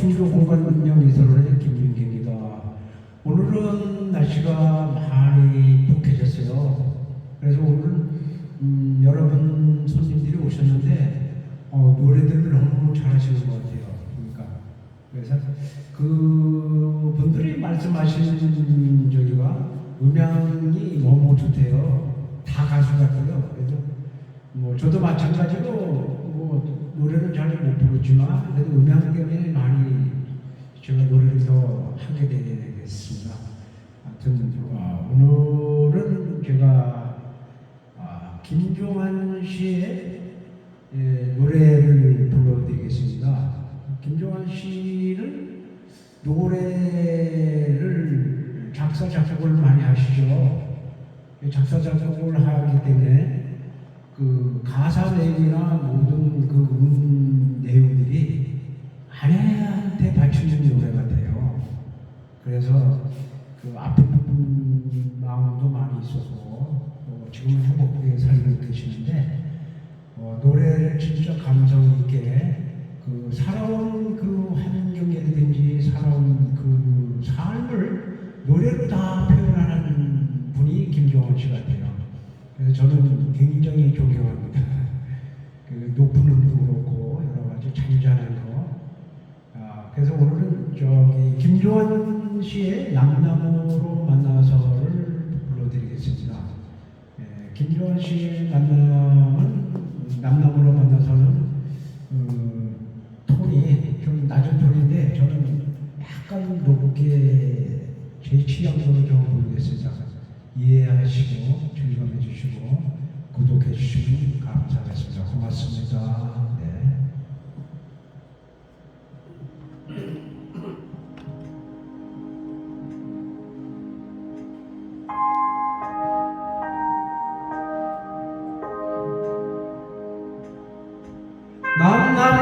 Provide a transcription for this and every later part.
충주 공간문명 미술원의 김민기입니다. 오늘은 날씨가 많이 푹해졌어요. 그래서 오늘 음, 여러분 손님들이 오셨는데 어, 노래들을 너무 잘하시는 것 같아요. 그러니까 그래서 그 분들이 말씀하신 저기가 음향이 너무 좋대요. 다 가수 같고요. 그래서 뭐 저도 마찬가지로 뭐 노래를 잘 못 부르지만 그래도 음향 때문에 많이 제가 노래를 더 하게 되겠습니다. 하여튼 아, 오늘은 제가 아, 김종환 씨의 예, 노래를 불러드리겠습니다. 김종환 씨는 노래를 작사 작곡을 많이 하시죠. 작사 작곡을 하기 때문에 그 가사 내용이나 그래서 그 아픈 마음도 많이 있어서 어, 지금은 행복하게 살고 계시는데 어, 노래를 진짜 감성 있게 그 살아온 그 환경이라든지 살아온 그 삶을 노래로 다 표현하는 분이 김종원 씨 같아요. 그래서 저는 굉장히 존경합니다. 그 높은 음도 그렇고 여러 가지 잔잔한 거. 아, 그래서 오늘은 저기 김종원 씨의 남남으로 만나서를 불러드리겠습니다. 예, 김종원 씨의 남남은 남남으로 만나서는 음, 톤이 좀 낮은 톤인데 저는 약간 높게 제 취향대로 좀 부르겠습니다. 이해하시고 즐거움해 주시고 구독해 주시면 감사하겠습니다. 고맙습니다. 네.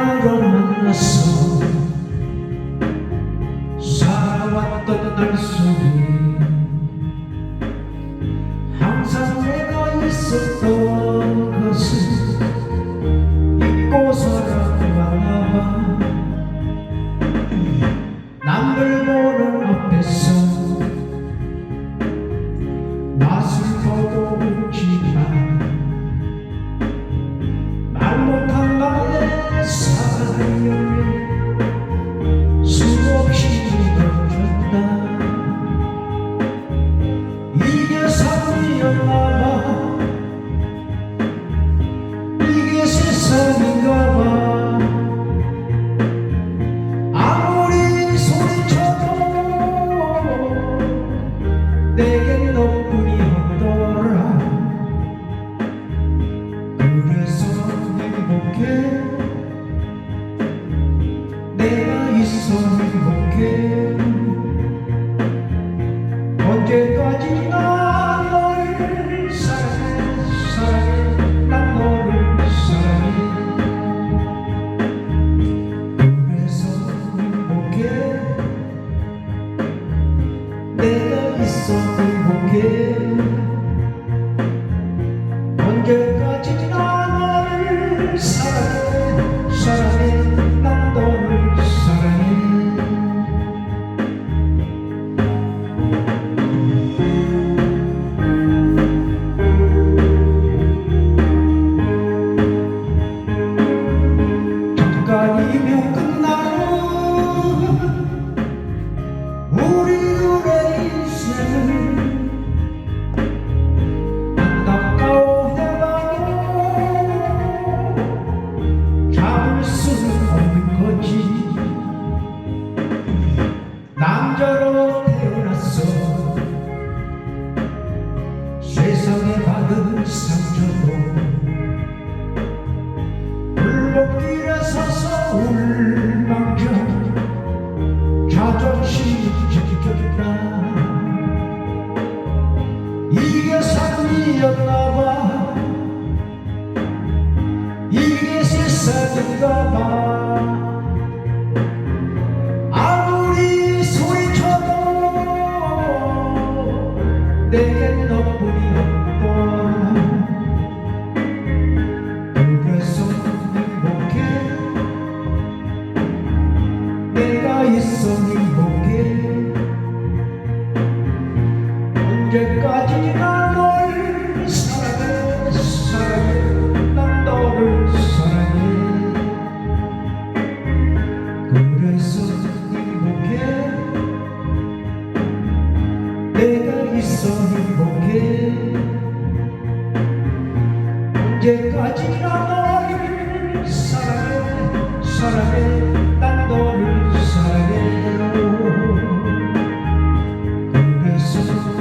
만남으로 만났어 살아왔던 날 속에 항상 내가 있었던 것을 잊고 살아가나 봐 남들 보는 앞에서 맛을 보고 웃지만 내가 있 삶이었나봐. 이게 세상인가봐. 아무리 소리쳐도 내겐 너뿐이었 이제까지나 너를 사랑해 사랑해 난 너를 사랑해 그래서